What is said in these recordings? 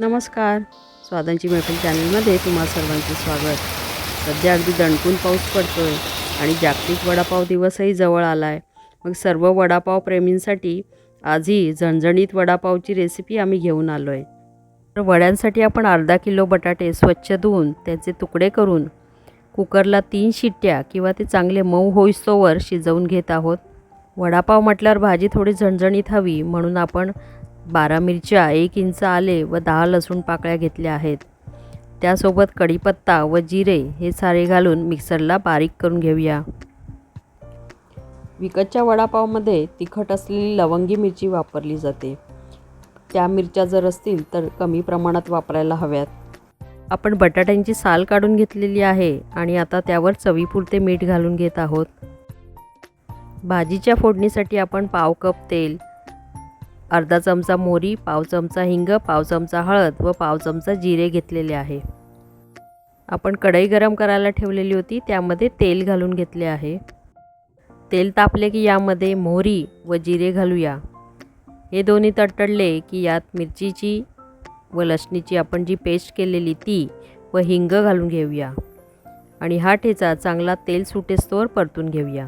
नमस्कार. स्वादांची मैफिल चॅनलमध्ये तुम्हा सर्वांचे स्वागत. सध्या अगदी दणकून पाऊस पडतो आहे आणि जागतिक वडापाव दिवसही जवळ आला आहे मग सर्व वडापाव प्रेमींसाठी आजही झणझणीत वडापावची रेसिपी आम्ही घेऊन आलो आहे तर वड्यांसाठी आपण अर्धा किलो बटाटे स्वच्छ धुवून त्याचे तुकडे करून कुकरला तीन शिट्ट्या किंवा ते चांगले मऊ होईस्तोवर शिजवून घेत आहोत. वडापाव म्हटल्यावर भाजी थोडी झणझणीत हवी म्हणून आपण बारा मिरच्या एक इंच आले व दहा लसूण पाकळ्या घेतल्या आहेत. त्यासोबत कढीपत्ता व जिरे हे सारे घालून मिक्सरला बारीक करून घेऊया. विकतच्या वडापावमध्ये तिखट असलेली लवंगी मिरची वापरली जाते. त्या मिरच्या जर असतील तर कमी प्रमाणात वापरायला हव्यात. आपण बटाट्यांची साल काढून घेतलेली आहे आणि आता त्यावर चवीपुरते मीठ घालून घेत आहोत. भाजीच्या फोडणीसाठी आपण पाव कप तेल अर्धा चमचा मोरी पाव चमचा हिंग पाव चमचा हळद व पाव चमचा जिरे घेतलेले आहे. आपण कढई गरम करायला ठेवलेली होती त्यामध्ये तेल घालून घेतले आहे. तेल तापले की यामध्ये मोहरी व जिरे घालूया. हे दोन्ही तडतडले की यात मिरचीची व लसणीची आपण जी पेस्ट केलेली ती व हिंग घालून घेऊया. आणि हा ठेचा चांगला तेल सुटेस्तोवर परतून घेऊया.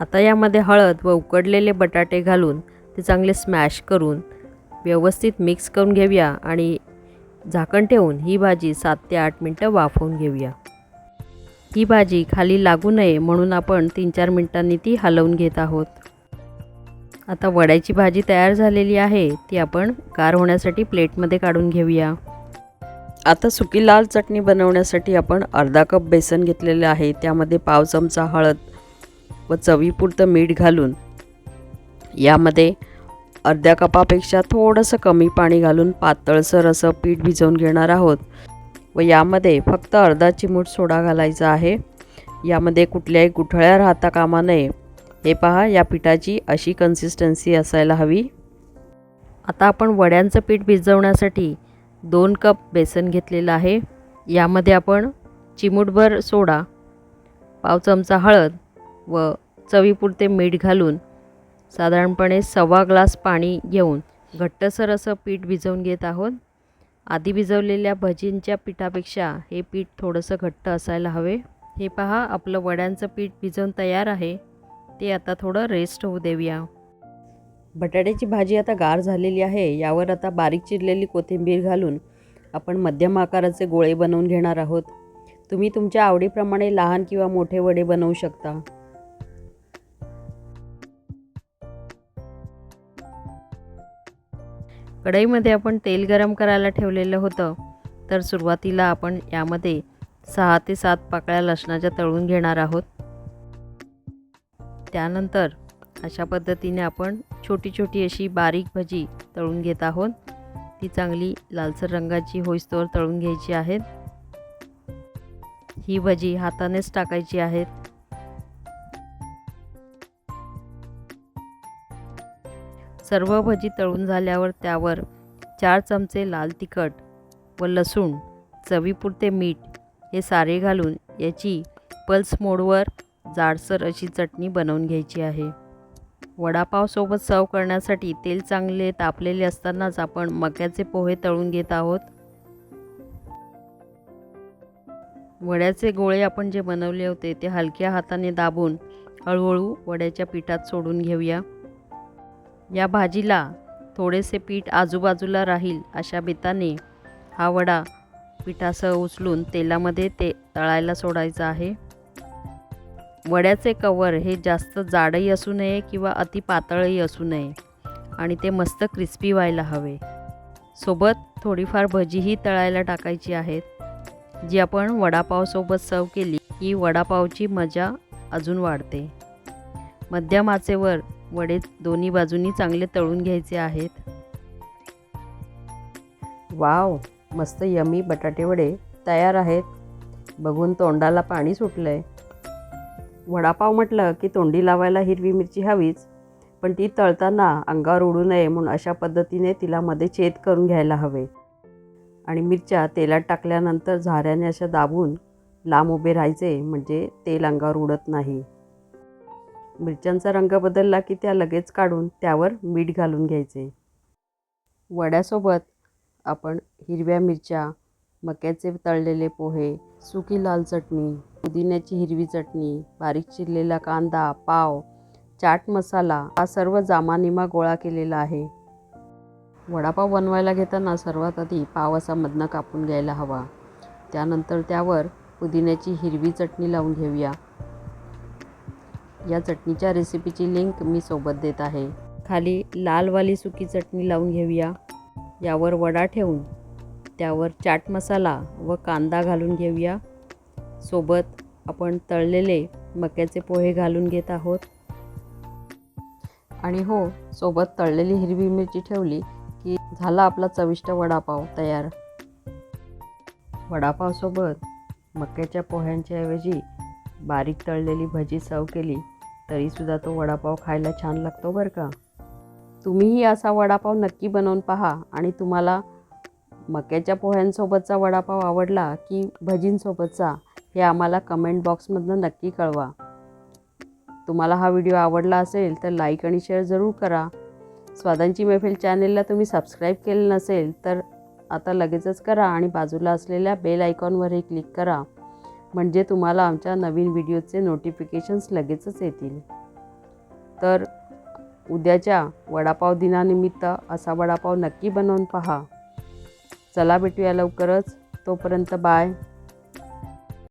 आता यामध्ये हळद व उकडलेले बटाटे घालून ते चांगले स्मॅश करून व्यवस्थित मिक्स करून घेऊया आणि झाकण ठेवून ही भाजी सात ते आठ मिनटं वाफवून घेऊया. ही भाजी खाली लागू नये म्हणून आपण तीन चार मिनटांनी ती हलवून घेत आहोत. आता वड्याची भाजी तयार झालेली आहे ती आपण गार होण्यासाठी प्लेटमध्ये काढून घेऊया. आता सुकी लाल चटणी बनवण्यासाठी आपण अर्धा कप बेसन घेतलेलं आहे त्यामध्ये पाव चमचा हळद व चवीपुरतं मीठ घालून यामध्ये अर्ध्या कपापेक्षा थोडंसं कमी पाणी घालून पातळसर असं पीठ भिजवून घेणार आहोत. व यामध्ये फक्त अर्धा चिमूट सोडा घालायचा आहे. यामध्ये कुठल्याही गुठळ्या राहता कामा नये. हे पहा या पिठाची अशी कन्सिस्टन्सी असायला हवी. आता आपण वड्यांचं पीठ भिजवण्यासाठी दोन कप बेसन घेतलेलं आहे. यामध्ये आपण चिमूटभर सोडा पाव चमचा हळद व चवीपुरते मीठ घालून साधारणपणे सव्वा ग्लास पाणी घेऊन घट्टसर असं पीठ भिजवून घेत आहोत. आधी भिजवलेल्या भजींच्या पिठापेक्षा हे पीठ थोडंसं घट्ट असायला हवे. हे पहा आपलं वड्यांचं पीठ भिजवून तयार आहे. ते आता थोडं रेस्ट होऊ देऊया. बटाट्याची भाजी आता गार झालेली आहे. यावर आता बारीक चिरलेली कोथिंबीर घालून आपण मध्यम आकाराचे गोळे बनवून घेणार आहोत. तुम्ही तुमच्या आवडीप्रमाणे लहान किंवा मोठे वडे बनवू शकता. कढईमध्ये आपण तेल गरम करायला ठेवलेलं होतं. तर सुरुवातीला आपण यामध्ये सहा ते सात पाकळ्या लसणाच्या तळून घेणार आहोत. त्यानंतर अशा पद्धतीने आपण छोटी छोटी अशी बारीक भजी तळून घेत आहोत. ती चांगली लालसर रंगाची होईस्तोवर तळून घ्यायची आहेत. ही भजी हातानेच टाकायची आहेत. सर्व भजी तळून झाल्यावर त्यावर चार चमचे लाल तिखट व लसूण चवीपुरते मीठ हे सारे घालून याची पल्स मोडवर जाडसर अशी चटणी बनवून घ्यायची आहे. वडापावसोबत सर्व करण्यासाठी तेल चांगले तापलेले असतानाच आपण मक्याचे पोहे तळून घेत आहोत. वड्याचे गोळे आपण जे बनवले होते ते हलक्या हाताने दाबून हळूहळू वड्याच्या पिठात सोडून घेऊया. या भाजीला थोडेसे पीठ आजूबाजूला राहील अशा बेताने हा वडा पिठासह उचलून तेलामध्ये ते तळायला सोडायचा आहे. वड्याचे कवर हे जास्त जाडही असू नये किंवा अति पातळही असू नये आणि ते मस्त क्रिस्पी व्हायला हवे. सोबत थोडीफार भजीही तळायला टाकायची आहेत जी आपण वडापावसोबत सर्व केली की वडापावची मजा अजून वाढते. मध्यम आचेवर वडे दोन्ही बाजूनी चांगले तळून घ्यायचे आहेत. वाव मस्त यमी बटाटे वडे तयार आहेत. बघून तोंडाला पाणी सुटलं आहे वडापाव म्हटलं की तोंडी लावायला हिरवी मिरची हवीच पण ती तळताना अंगावर उडू नये म्हणून अशा पद्धतीने तिला मध्ये छेद करून घ्यायला हवे. आणि मिरच्या तेलात टाकल्यानंतर झाऱ्याने अशा दाबून लांब उभे राहायचे म्हणजे तेल अंगावर उडत नाही. मिरच्यांचा रंग बदलला की त्या लगेच काढून त्यावर मीठ घालून घ्यायचे. वड्यासोबत आपण हिरव्या मिरच्या मक्याचे तळलेले पोहे सुकी लाल चटणी पुदिन्याची हिरवी चटणी बारीक चिरलेला कांदा पाव चाट मसाला हा सर्व जामानिमा गोळा केलेला आहे. वडापाव बनवायला घेताना सर्वात आधी पाव असा मधनं कापून घ्यायला हवा. त्यानंतर त्यावर पुदिन्याची हिरवी चटणी लावून घेऊया. या चटणीच्या रेसिपीची लिंक मी सोबत देत आहे. खाली लालवाली सुकी चटणी लावून घेऊया. यावर वडा ठेवून त्यावर चाट मसाला व कांदा घालून घेऊया. सोबत आपण तळलेले मक्याचे पोहे घालून घेत आहोत. आणि हो सोबत तळलेली हिरवी मिरची ठेवली की झाला आपला चविष्ट वडापाव तयार. वडापावसोबत मक्याच्या पोह्यांच्या ऐवजी बारीक तळलेली भजी सर्व केली. तरीसुद्धा तो वडापाव खायला छान लागतो बरं का. तुम्हीही असा वडापाव नक्की बनवून पहा आणि तुम्हाला मक्याच्या पोह्यांसोबतचा वडापाव आवडला की भजींसोबतचा हे आम्हाला कमेंट बॉक्समधनं नक्की कळवा. तुम्हाला हा व्हिडिओ आवडला असेल तर लाईक आणि शेअर जरूर करा. स्वादांची मैफिल चॅनेलला तुम्ही सबस्क्राईब केलं नसेल तर आता लगेचच करा आणि बाजूला असलेल्या बेल आयकॉनवरही क्लिक करा. म्हणजे तुम्हाला आमच्या नवीन व्हिडिओचे नोटिफिकेशन्स लगेचच येतील. तर उद्याच्या वडापाव दिनानिमित्त असा वडापाव नक्की बनवून पहा. चला भेटूया लवकरच. तोपर्यंत बाय.